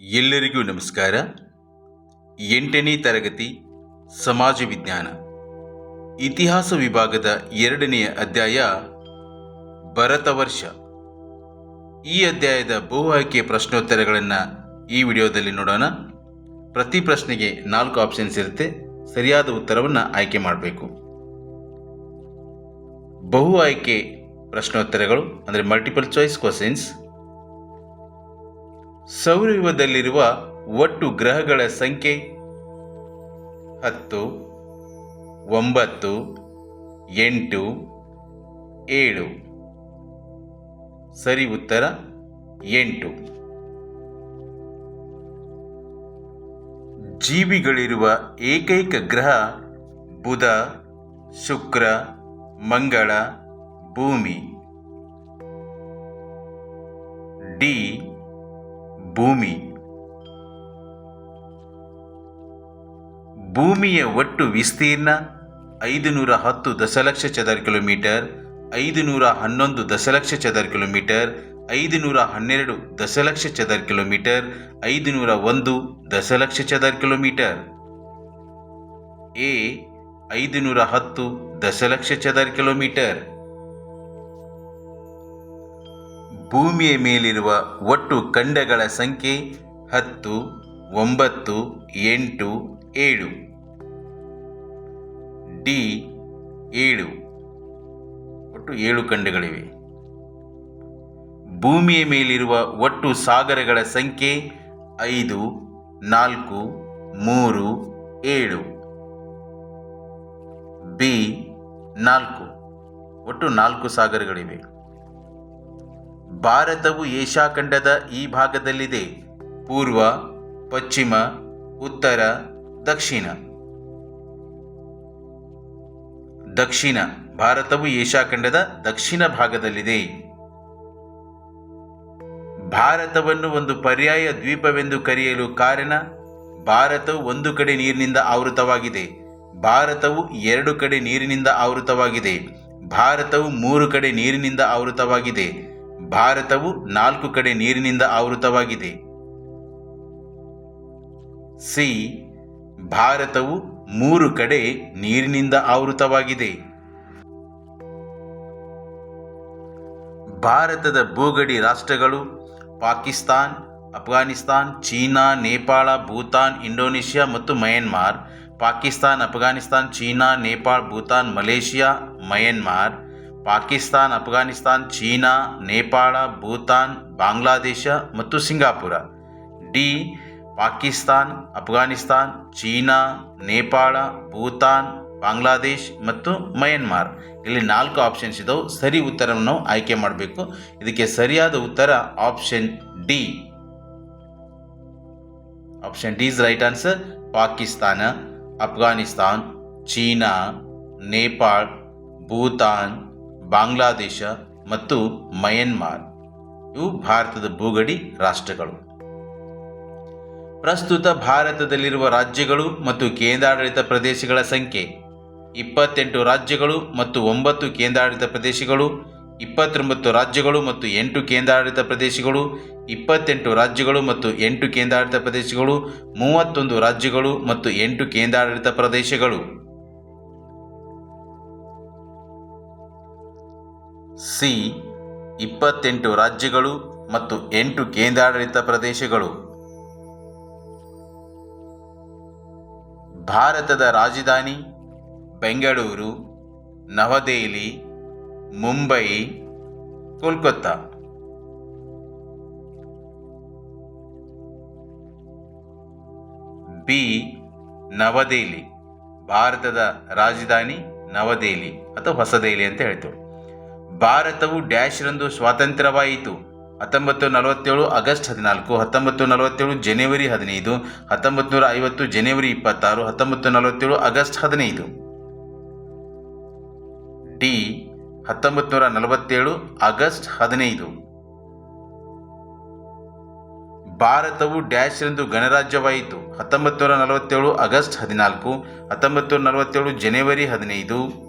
ಎಲ್ಲರಿಗೂ ನಮಸ್ಕಾರ. ಎಂಟನೇ ತರಗತಿ, ಸಮಾಜ ವಿಜ್ಞಾನ. ಇತಿಹಾಸ ವಿಭಾಗದ ಎರಡನೆಯ ಅಧ್ಯಾಯ, ಭರತ ವರ್ಷ. ಈ ಅಧ್ಯಾಯದ ಬಹು ಆಯ್ಕೆ ಪ್ರಶ್ನೋತ್ತರಗಳನ್ನು ಈ ವಿಡಿಯೋದಲ್ಲಿ ನೋಡೋಣ. ಪ್ರತಿ ಪ್ರಶ್ನೆಗೆ ನಾಲ್ಕು ಆಪ್ಷನ್ಸ್ ಇರುತ್ತೆ. ಸರಿಯಾದ ಉತ್ತರವನ್ನು ಆಯ್ಕೆ ಮಾಡಬೇಕು. ಬಹು ಆಯ್ಕೆ ಪ್ರಶ್ನೋತ್ತರಗಳು, ಅಂದರೆ ಮಲ್ಟಿಪಲ್ ಚಾಯ್ಸ್ ಕ್ವಶನ್ಸ್ ಸೌರವ್ಯೂಹದಲ್ಲಿರುವ ಒಟ್ಟು ಗ್ರಹಗಳ ಸಂಖ್ಯೆ ಹತ್ತು, ಒಂಬತ್ತು, ಎಂಟು, ಏಳು. ಸರಿ ಉತ್ತರ, ಎಂಟು. ಜೀವಿಗಳಿರುವ ಏಕೈಕ ಗ್ರಹ ಬುಧ, ಶುಕ್ರ, ಮಂಗಳ, ಭೂಮಿ. ಡಿ ಭೂಮಿ. ಭೂಮಿಯ ಒಟ್ಟು ವಿಸ್ತೀರ್ಣ ಐದು ನೂರ ಹತ್ತು ದಶಲಕ್ಷ ಚದರ ಕಿಲೋಮೀಟರ್ ಐದು ನೂರ ಹನ್ನೊಂದು ದಶಲಕ್ಷ ಚದರ ಕಿಲೋಮೀಟರ್ ಐದು ನೂರ ಹನ್ನೆರಡು ದಶಲಕ್ಷ ಚದರ ಕಿಲೋಮೀಟರ್ ಐದು ನೂರ ಒಂದು ದಶಲಕ್ಷ ಚದರ ಕಿಲೋಮೀಟರ್. ಎ ಐದು ನೂರ ಹತ್ತು ದಶಲಕ್ಷ ಚದರ ಕಿಲೋಮೀಟರ್. ಭೂಮಿಯ ಮೇಲಿರುವ ಒಟ್ಟು ಖಂಡಗಳ ಸಂಖ್ಯೆ ಹತ್ತು, ಒಂಬತ್ತು, ಎಂಟು, ಏಳು. ಡಿ, ಏಳು. ಒಟ್ಟು ಏಳು ಖಂಡಗಳಿವೆ. ಭೂಮಿಯ ಮೇಲಿರುವ ಒಟ್ಟು ಸಾಗರಗಳ ಸಂಖ್ಯೆ ಐದು, ನಾಲ್ಕು, ಮೂರು, ಏಳು. ಬಿ, ನಾಲ್ಕು. ಒಟ್ಟು ನಾಲ್ಕು ಸಾಗರಗಳಿವೆ. ಭಾರತವು ಏಷ್ಯಾ ಖಂಡದ ಈ ಭಾಗದಲ್ಲಿದೆ. ಪೂರ್ವ, ಪಶ್ಚಿಮ, ಉತ್ತರ, ದಕ್ಷಿಣ. ದಕ್ಷಿಣ, ಭಾರತವು ಏಷ್ಯಾ ಖಂಡದ ದಕ್ಷಿಣ ಭಾಗದಲ್ಲಿದೆ. ಭಾರತವನ್ನು ಒಂದು ಪರ್ಯಾಯ ದ್ವೀಪವೆಂದು ಕರೆಯಲು ಕಾರಣ, ಭಾರತವು ಒಂದು ಕಡೆ ನೀರಿನಿಂದ ಆವೃತವಾಗಿದೆ. ಭಾರತವು ಎರಡು ಕಡೆ ನೀರಿನಿಂದ ಆವೃತವಾಗಿದೆ. ಭಾರತವು ಮೂರು ಕಡೆ ನೀರಿನಿಂದ ಆವೃತವಾಗಿದೆ. ಭಾರತವು ನಾಲ್ಕು ಕಡೆ ನೀರಿನಿಂದ ಆವೃತವಾಗಿದೆ. ಸಿ. ಭಾರತವು ಮೂರು ಕಡೆ ನೀರಿನಿಂದ ಆವೃತವಾಗಿದೆ. ಭಾರತದ ಭೂಗಡಿ ರಾಷ್ಟ್ರಗಳು ಪಾಕಿಸ್ತಾನ್, ಅಫ್ಘಾನಿಸ್ತಾನ್, ಚೀನಾ, ನೇಪಾಳ, ಭೂತಾನ್, ಇಂಡೋನೇಷ್ಯಾ ಮತ್ತು Myanmar. Pakistan, Afghanistan, China, Nepal, Bhutan, Malaysia, Myanmar. Pakistan, Afghanistan, China, Nepal, Bhutan, Bangladesh ಮತ್ತು Singapore. D. Pakistan, Afghanistan, China, Nepal, Bhutan, Bangladesh ಮತ್ತು ಮಯನ್ಮಾರ್. ಇಲ್ಲಿ ನಾಲ್ಕು ಆಪ್ಷನ್ಸ್ ಇದ್ದವು ಸರಿ ಉತ್ತರವನ್ನು ಆಯ್ಕೆ ಮಾಡಬೇಕು. ಇದಕ್ಕೆ ಸರಿಯಾದ ಉತ್ತರ option D. Option D is right answer Pakistan, Afghanistan, China, Nepal, Bhutan Bangladesh ಮತ್ತು ಮಯನ್ಮಾರ್. ಇವು ಭಾರತದ ಭೂಗಡಿ ರಾಷ್ಟ್ರಗಳು. ಪ್ರಸ್ತುತ ಭಾರತದಲ್ಲಿರುವ ರಾಜ್ಯಗಳು ಮತ್ತು ಕೇಂದ್ರಾಡಳಿತ ಪ್ರದೇಶಗಳ ಸಂಖ್ಯೆ ಇಪ್ಪತ್ತೆಂಟು ರಾಜ್ಯಗಳು ಮತ್ತು ಒಂಬತ್ತು ಕೇಂದ್ರಾಡಳಿತ ಪ್ರದೇಶಗಳು, ಇಪ್ಪತ್ತೊಂಬತ್ತು ರಾಜ್ಯಗಳು ಮತ್ತು ಎಂಟು ಕೇಂದ್ರಾಡಳಿತ ಪ್ರದೇಶಗಳು, ಇಪ್ಪತ್ತೆಂಟು ರಾಜ್ಯಗಳು ಮತ್ತು ಎಂಟು ಕೇಂದ್ರಾಡಳಿತ ಪ್ರದೇಶಗಳು, ಮೂವತ್ತೊಂದು ರಾಜ್ಯಗಳು ಮತ್ತು ಎಂಟು ಕೇಂದ್ರಾಡಳಿತ ಪ್ರದೇಶಗಳು. ಸಿ, ಇಪ್ಪತ್ತೆಂಟು ರಾಜ್ಯಗಳು ಮತ್ತು ಎಂಟು ಕೇಂದ್ರಾಡಳಿತ ಪ್ರದೇಶಗಳು. ಭಾರತದ ರಾಜಧಾನಿ ಬೆಂಗಳೂರು, ನವದೆಹಲಿ, ಮುಂಬೈ, ಕೋಲ್ಕತ್ತಾ. ಬಿ, ನವದೆಹಲಿ. ಭಾರತದ ರಾಜಧಾನಿ ನವದೆಹಲಿ ಅಥವಾ ಹೊಸದೆಹಲಿ ಅಂತ ಹೇಳ್ತೇವೆ. ಭಾರತವು ಡ್ಯಾಶ್ರಂದು ಸ್ವಾತಂತ್ರ್ಯವಾಯಿತು. ಹತ್ತೊಂಬತ್ತು ನಲವತ್ತೇಳು ಆಗಸ್ಟ್ ಹದಿನಾಲ್ಕು, ಹತ್ತೊಂಬತ್ತು ನಲವತ್ತೇಳು ಜನವರಿ ಹದಿನೈದು, ಹತ್ತೊಂಬತ್ತು ನೂರ ಐವತ್ತು ಜನವರಿ ಇಪ್ಪತ್ತಾರು, ಹತ್ತೊಂಬತ್ತು ನಲವತ್ತೇಳು ಆಗಸ್ಟ್ ಹದಿನೈದು. ಡಿ, ಹತ್ತೊಂಬತ್ತು ನೂರ ನಲವತ್ತೇಳು ಆಗಸ್ಟ್ ಹದಿನೈದು. ಭಾರತವು ಡ್ಯಾಶ್ರಂದು ಗಣರಾಜ್ಯವಾಯಿತು. ಹತ್ತೊಂಬತ್ತು ನೂರ ನಲವತ್ತೇಳು ಆಗಸ್ಟ್ ಹದಿನಾಲ್ಕು, ಹತ್ತೊಂಬತ್ತು ನಲವತ್ತೇಳು ಜನವರಿ ಹದಿನೈದು.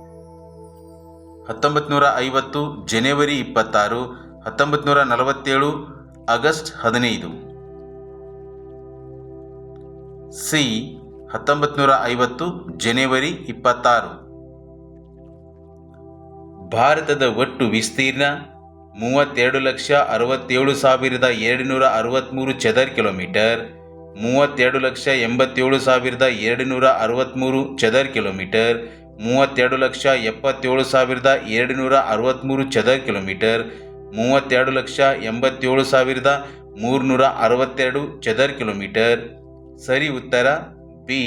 ಹತ್ತೊಂಬತ್ತು ನೂರ ಐವತ್ತು ಜನವರಿ ಇಪ್ಪತ್ತಾರು ಹತ್ತೊಂಬತ್ತು ನೂರ ನಲವತ್ತೇಳು ಆಗಸ್ಟ್ ಹದಿನೈದು. ಸಿ ಹತ್ತೊಂಬತ್ತು ನೂರ ಐವತ್ತು ಜನವರಿ ಇಪ್ಪತ್ತಾರು. ಭಾರತದ ಒಟ್ಟು ವಿಸ್ತೀರ್ಣ ಮೂವತ್ತೆರಡು ಲಕ್ಷ ಅರವತ್ತೇಳು ಸಾವಿರದ ಎರಡುನೂರ ಅರವತ್ತ್ಮೂರು ಚದರ್ ಕಿಲೋಮೀಟರ್, ಮೂವತ್ತೆರಡು ಲಕ್ಷ ಎಂಬತ್ತೇಳು ಸಾವಿರದ ಎರಡುನೂರ ಅರವತ್ತ್ಮೂರು ಚದರ್ ಕಿಲೋಮೀಟರ್ ಮೂವತ್ತೆರಡು ಲಕ್ಷ ಎಪ್ಪತ್ತೇಳು ಸಾವಿರದ ಎರಡುನೂರ ಅರವತ್ತ್ಮೂರು ಚದರ ಕಿಲೋಮೀಟರ್, ಮೂವತ್ತೆರಡು ಲಕ್ಷ ಎಂಬತ್ತೇಳು ಸಾವಿರದ ಮೂರುನೂರ ಅರವತ್ತೆರಡು ಚದರ್ ಕಿಲೋಮೀಟರ್. ಸರಿ ಉತ್ತರ, ಬಿ,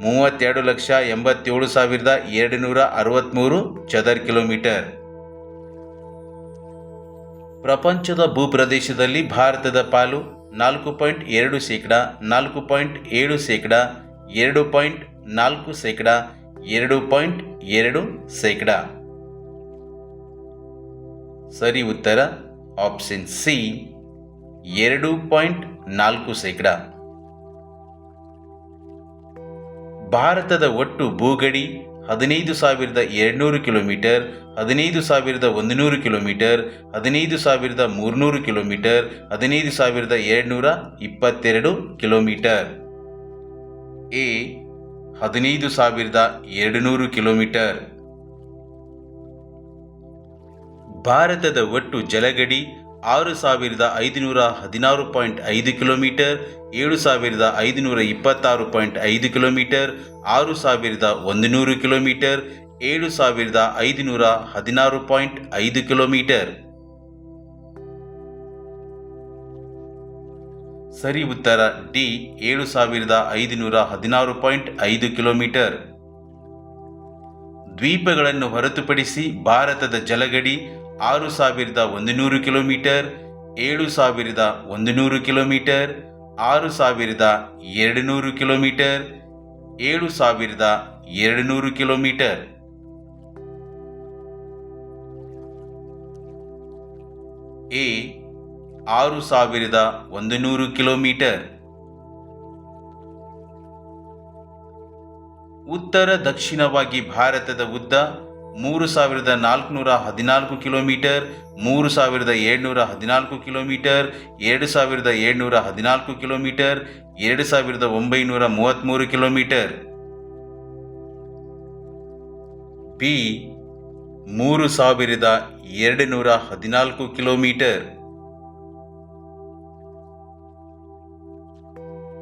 ಮೂವತ್ತೆರಡು ಲಕ್ಷ ಎಂಬತ್ತೇಳು ಸಾವಿರದ ಎರಡುನೂರ ಅರವತ್ತ್ಮೂರು ಚದರ್ ಕಿಲೋಮೀಟರ್. ಪ್ರಪಂಚದ ಭೂಪ್ರದೇಶದಲ್ಲಿ ಭಾರತದ ಪಾಲು ನಾಲ್ಕು ಪಾಯಿಂಟ್ ಎರಡು ಶೇಕಡ, ನಾಲ್ಕು ಪಾಯಿಂಟ್ ಏಳು ಶೇಕಡ, ಎರಡು ಪಾಯಿಂಟ್ ನಾಲ್ಕು ಶೇಕಡ ಎರಡು ಪಾಯಿಂಟ್ ಎರಡು ಶೇಕಡ. ಸರಿ, ಉತ್ತರ ಆಪ್ಷನ್ ಸಿ, ಎರಡು ಪಾಯಿಂಟ್ ನಾಲ್ಕು ಶೇಕಡ. ಭಾರತದ ಒಟ್ಟು ಭೂಗಡಿ ಹದಿನೈದು ಸಾವಿರದ ಎರಡುನೂರು ಕಿಲೋಮೀಟರ್, ಹದಿನೈದು ಸಾವಿರದ ಒಂದು ನೂರು ಕಿಲೋಮೀಟರ್, ಹದಿನೈದು ಸಾವಿರದ ಮೂರುನೂರು ಕಿಲೋಮೀಟರ್, ಹದಿನೈದು ಸಾವಿರದ ಎರಡುನೂರ ಇಪ್ಪತ್ತೆರಡು ಕಿಲೋಮೀಟರ್. ಎ ಹದಿನೈದು ಸಾವಿರದ ಎರಡುನೂರು ಕಿಲೋಮೀಟರ್. ಭಾರತದ ಒಟ್ಟು ಜಲಗಡಿ ಆರು ಸಾವಿರದ ಐದುನೂರ ಹದಿನಾರು ಪಾಯಿಂಟ್ ಐದು ಕಿಲೋಮೀಟರ್, ಏಳು ಸಾವಿರದ ಐದುನೂರ ಇಪ್ಪತ್ತಾರು ಪಾಯಿಂಟ್ ಐದು ಕಿಲೋಮೀಟರ್, ಆರು ಸಾವಿರದ ಒಂದು ನೂರು ಕಿಲೋಮೀಟರ್, ಏಳು ಸಾವಿರದ ಐದುನೂರ ಹದಿನಾರು ಪಾಯಿಂಟ್ ಐದು ಕಿಲೋಮೀಟರ್. ಸರಿ ಉತ್ತರ ಡಿ, ಏಳು ಸಾವಿರದ ಐದುನೂರ ಹದಿನಾರು ಪಾಯಿಂಟ್ ಐದು ಕಿಲೋಮೀಟರ್. ದ್ವೀಪಗಳನ್ನು ಹೊರತುಪಡಿಸಿ ಭಾರತದ ಜಲಗಡಿ ಆರು ಸಾವಿರದ ಒಂದು ನೂರು ಕಿಲೋಮೀಟರ್, ಏಳು ಸಾವಿರದ ಒಂದು ನೂರು ಕಿಲೋಮೀಟರ್, ಆರು ಸಾವಿರದ ಎರಡು ನೂರು ಕಿಲೋಮೀಟರ್, ಏಳು ಸಾವಿರದ ಎರಡು ನೂರು ಕಿಲೋಮೀಟರ್. ಎ ಆರು ಸಾವಿರದ ಒಂದು ನೂರು ಕಿಲೋಮೀಟರ್. ಉತ್ತರ ದಕ್ಷಿಣವಾಗಿ ಭಾರತದ ಉದ್ದ ಮೂರು ಸಾವಿರದ ನಾಲ್ಕುನೂರ ಹದಿನಾಲ್ಕು ಕಿಲೋಮೀಟರ್, ಮೂರು ಸಾವಿರದ ಏಳ್ನೂರ ಹದಿನಾಲ್ಕು ಕಿಲೋಮೀಟರ್, ಎರಡು ಸಾವಿರದ ಏಳ್ನೂರ ಹದಿನಾಲ್ಕು ಕಿಲೋಮೀಟರ್, ಎರಡು ಸಾವಿರದ ಒಂಬೈನೂರ ಮೂವತ್ತ್ಮೂರು ಕಿಲೋಮೀಟರ್. ಬಿ, ಮೂರು ಸಾವಿರದ ಎರಡು ನೂರ ಹದಿನಾಲ್ಕು ಕಿಲೋಮೀಟರ್.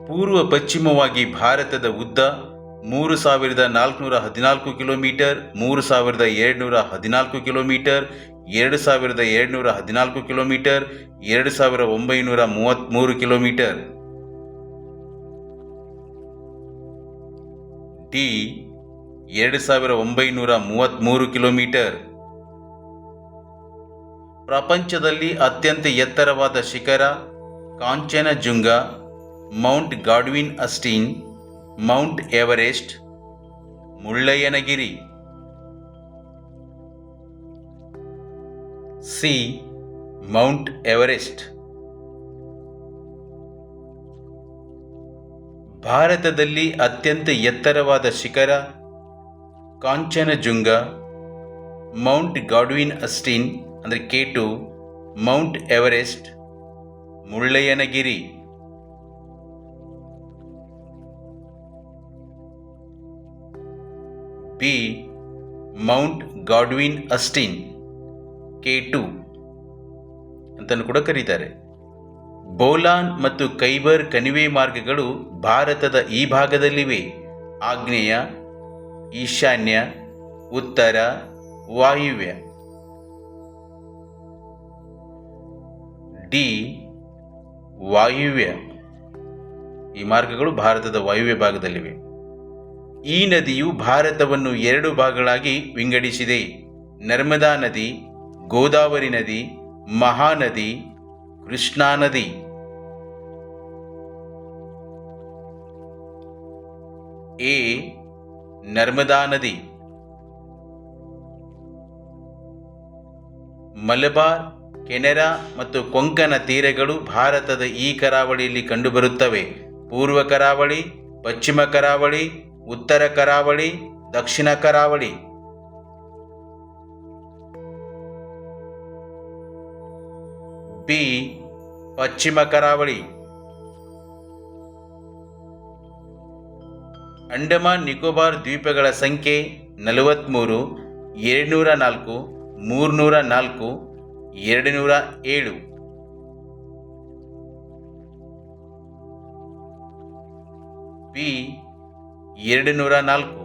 ಪೂರ್ವ ಪಶ್ಚಿಮವಾಗಿ ಭಾರತದ ಉದ್ದ ಮೂರು ಸಾವಿರದ ನಾಲ್ಕುನೂರ ಹದಿನಾಲ್ಕು ಕಿಲೋಮೀಟರ್, ಮೂರು ಸಾವಿರದ ಎರಡುನೂರ ಹದಿನಾಲ್ಕು ಕಿಲೋಮೀಟರ್, ಎರಡು ಸಾವಿರದ ಎರಡುನೂರ ಹದಿನಾಲ್ಕು ಕಿಲೋಮೀಟರ್, ಎರಡು ಸಾವಿರ ಒಂಬೈನೂರ ಮೂವತ್ತ್ಮೂರು ಕಿಲೋಮೀಟರ್. ಡಿ, ಎರಡು ಸಾವಿರ ಒಂಬೈನೂರ ಮೂವತ್ತ್ಮೂರು ಕಿಲೋಮೀಟರ್. ಪ್ರಪಂಚದಲ್ಲಿ ಅತ್ಯಂತ ಎತ್ತರವಾದ ಶಿಖರ Kanchenjunga Mount Godwin Austen Mount Everest Mullayanagiri C Mount Everest ಭಾರತದಲ್ಲಿ ಅತ್ಯಂತ ಎತ್ತರವಾದ ಶಿಖರ ಕಾಂಚನಜುಂಗ ಮೌಂಟ್ ಗಾಡ್ವಿನ್ ಅಸ್ಟಿನ್ ಅಂದರೆ K two Mount Everest Mullayanagiri B, Mount Godwin Austen, K two ಅಂತಲೂ ಕೂಡ ಕರೀತಾರೆ. ಬೋಲಾನ್ ಮತ್ತು ಕೈಬರ್ ಕಣಿವೆ ಮಾರ್ಗಗಳು ಭಾರತದ ಈ ಭಾಗದಲ್ಲಿವೆ. ಆಗ್ನೇಯ, ಈಶಾನ್ಯ, ಉತ್ತರ, ವಾಯುವ್ಯ. ಡಿ, ವಾಯುವ್ಯ. ಈ ಮಾರ್ಗಗಳು ಭಾರತದ ವಾಯುವ್ಯ ಭಾಗದಲ್ಲಿವೆ. ಈ ನದಿಯು ಭಾರತವನ್ನು ಎರಡು ಭಾಗಗಳಾಗಿ ವಿಂಗಡಿಸಿದೆ. ನರ್ಮದಾ ನದಿ, ಗೋದಾವರಿ ನದಿ ಮಹಾನದಿ ಕೃಷ್ಣಾ ನದಿ. ಎ. ನರ್ಮದಾ ನದಿ. ಮಲಬಾರ್, ಕೆನೆರಾ ಮತ್ತು ಕೊಂಕಣ ತೀರಗಳು ಭಾರತದ ಈ ಕರಾವಳಿಯಲ್ಲಿ ಕಂಡುಬರುತ್ತವೆ. ಪೂರ್ವ ಕರಾವಳಿ, ಪಶ್ಚಿಮ ಕರಾವಳಿ ಉತ್ತರ ಕರಾವಳಿ, ದಕ್ಷಿಣ ಕರಾವಳಿ. ಬಿ, ಪಶ್ಚಿಮ ಕರಾವಳಿ. ಅಂಡಮಾನ್ ನಿಕೋಬಾರ್ ದ್ವೀಪಗಳ ಸಂಖ್ಯೆ ನಲವತ್ತ್ಮೂರು ಎರಡುನೂರ ನಾಲ್ಕು ಮೂರುನೂರ ನಾಲ್ಕು ಎರಡುನೂರ ಏಳು ಬಿ ಎರಡು ನೂರ ನಾಲ್ಕು.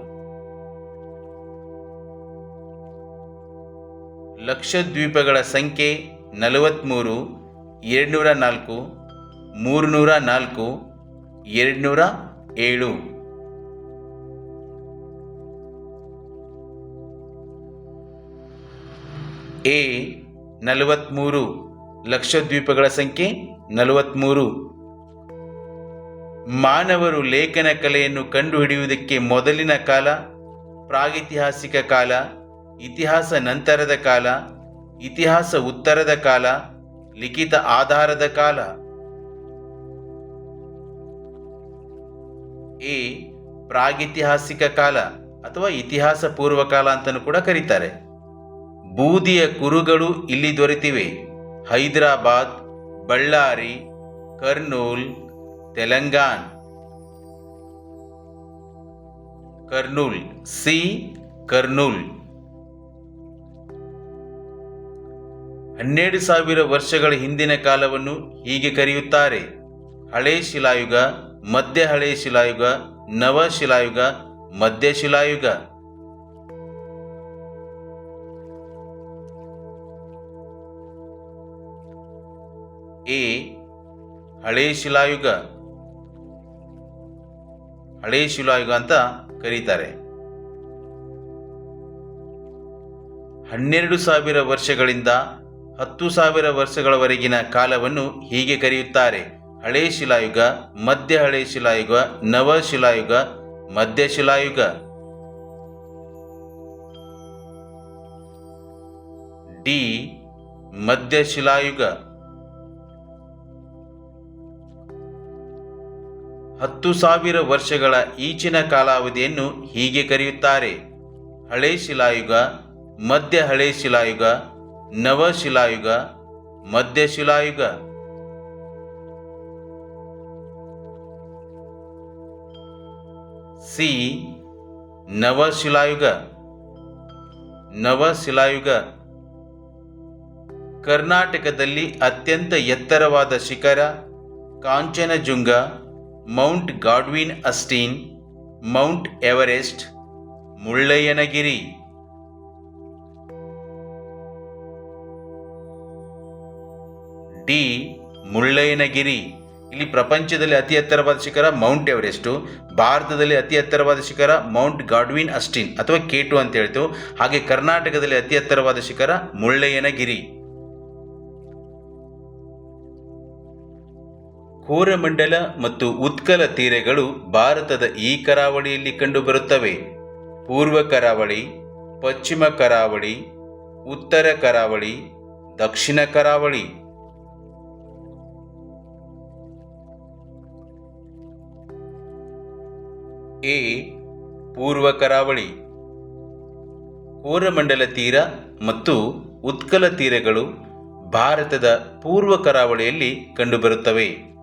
ಲಕ್ಷದ್ವೀಪಗಳ ಸಂಖ್ಯೆ ನಲವತ್ತ್ಮೂರು ಎರಡುನೂರ ನಾಲ್ಕು ಮೂರುನೂರ ನಾಲ್ಕು ಎರಡುನೂರ ಏಳು. ಎ ನಲವತ್ತ್ಮೂರು ಲಕ್ಷದ್ವೀಪಗಳ ಸಂಖ್ಯೆ ನಲವತ್ತ್ಮೂರು ಮಾನವರು ಲೇಖನ ಕಲೆಯನ್ನು ಕಂಡುಹಿಡಿಯುವುದಕ್ಕೆ ಮೊದಲಿನ ಕಾಲ, ಪ್ರಾಗಿತಿಹಾಸಿಕ ಕಾಲ, ಇತಿಹಾಸ ನಂತರದ ಕಾಲ, ಇತಿಹಾಸ ಉತ್ತರದ ಕಾಲ, ಲಿಖಿತ ಆಧಾರದ ಕಾಲ. ಎ, ಪ್ರಾಗಿತಿಹಾಸಿಕ ಕಾಲ ಅಥವಾ ಇತಿಹಾಸ ಪೂರ್ವ ಕಾಲ ಅಂತಲೂ ಕೂಡ ಕರೀತಾರೆ. ಬೂದಿಯ ಕುರುಗಳು ಇಲ್ಲಿ ದೊರೆತಿವೆ. ಹೈದರಾಬಾದ್, ಬಳ್ಳಾರಿ, ಕರ್ನೂಲ್ ತೆಲಂಗಾಣ್. ಕರ್ನೂಲ್. ಸಿ, ಕರ್ನೂಲ್. ಹನ್ನೆರಡು ಸಾವಿರ ವರ್ಷಗಳ ಹಿಂದಿನ ಕಾಲವನ್ನು ಹೀಗೆ ಕರೆಯುತ್ತಾರೆ. ಹಳೆ ಶಿಲಾಯುಗ, ಮಧ್ಯ ಹಳೆ ಶಿಲಾಯುಗ, ನವ ಶಿಲಾಯುಗ, ಮಧ್ಯ ಶಿಲಾಯುಗ. ಎ, ಹಳೆ ಶಿಲಾಯುಗ. ಹಳೆ ಶಿಲಾಯುಗ ಅಂತ ಕರೀತಾರೆ. ಹನ್ನೆರಡು ಸಾವಿರ ವರ್ಷಗಳಿಂದ ಹತ್ತು ಸಾವಿರ ವರ್ಷಗಳವರೆಗಿನ ಕಾಲವನ್ನು ಹೀಗೆ ಕರೆಯುತ್ತಾರೆ. ಹಳೆ ಶಿಲಾಯುಗ ಮಧ್ಯ ಹಳೆ ಶಿಲಾಯುಗ ನವ ಶಿಲಾಯುಗ ಮಧ್ಯ ಶಿಲಾಯುಗ ಡಿ, ಮಧ್ಯ ಶಿಲಾಯುಗ ಹತ್ತು ಸಾವಿರ ವರ್ಷಗಳ ಈಚಿನ ಕಾಲಾವಧಿಯನ್ನು ಹೀಗೆ ಕರೆಯುತ್ತಾರೆ. ಹಳೆ ಶಿಲಾಯುಗ, ಮಧ್ಯ ಹಳೆ ಶಿಲಾಯುಗ, ನವ ಶಿಲಾಯುಗ, ಮಧ್ಯ ಶಿಲಾಯುಗ. ಸಿ. ನವ ಶಿಲಾಯುಗ ನವ ಶಿಲಾಯುಗ. ಕರ್ನಾಟಕದಲ್ಲಿ ಅತ್ಯಂತ ಎತ್ತರವಾದ ಶಿಖರ Kanchenjunga Mount Godwin Austen, Mount Everest, Mullayanagiri. D. Mullayanagiri. ಇಲ್ಲಿ ಪ್ರಪಂಚದಲ್ಲಿ ಅತಿ ಎತ್ತರವಾದ ಶಿಖರ ಮೌಂಟ್ ಎವರೆಸ್ಟು. ಭಾರತದಲ್ಲಿ ಅತಿ ಎತ್ತರವಾದ ಶಿಖರ ಮೌಂಟ್ ಗಾಡ್ವಿನ್ ಅಸ್ಟಿನ್, ಅಥವಾ ಕೇಟು ಅಂತ ಹೇಳ್ತೇವೆ. ಹಾಗೆ ಕರ್ನಾಟಕದಲ್ಲಿ ಅತಿ ಎತ್ತರವಾದ ಶಿಖರ ಮುಳ್ಳಯ್ಯನಗಿರಿ. ಕೋರಮಂಡಲ ಮತ್ತು ಉತ್ಕಲ ತೀರೆಗಳು ಭಾರತದ ಈ ಕರಾವಳಿಯಲ್ಲಿ ಕಂಡುಬರುತ್ತವೆ. ಪೂರ್ವ ಕರಾವಳಿ, ಪಶ್ಚಿಮ ಕರಾವಳಿ, ಉತ್ತರ ಕರಾವಳಿ, ದಕ್ಷಿಣ ಕರಾವಳಿ. ಎ. ಪೂರ್ವ ಕರಾವಳಿ. ಕೋರಮಂಡಲ ತೀರ ಮತ್ತು ಉತ್ಕಲ ತೀರಗಳು ಭಾರತದ ಪೂರ್ವ ಕರಾವಳಿಯಲ್ಲಿ ಕಂಡುಬರುತ್ತವೆ.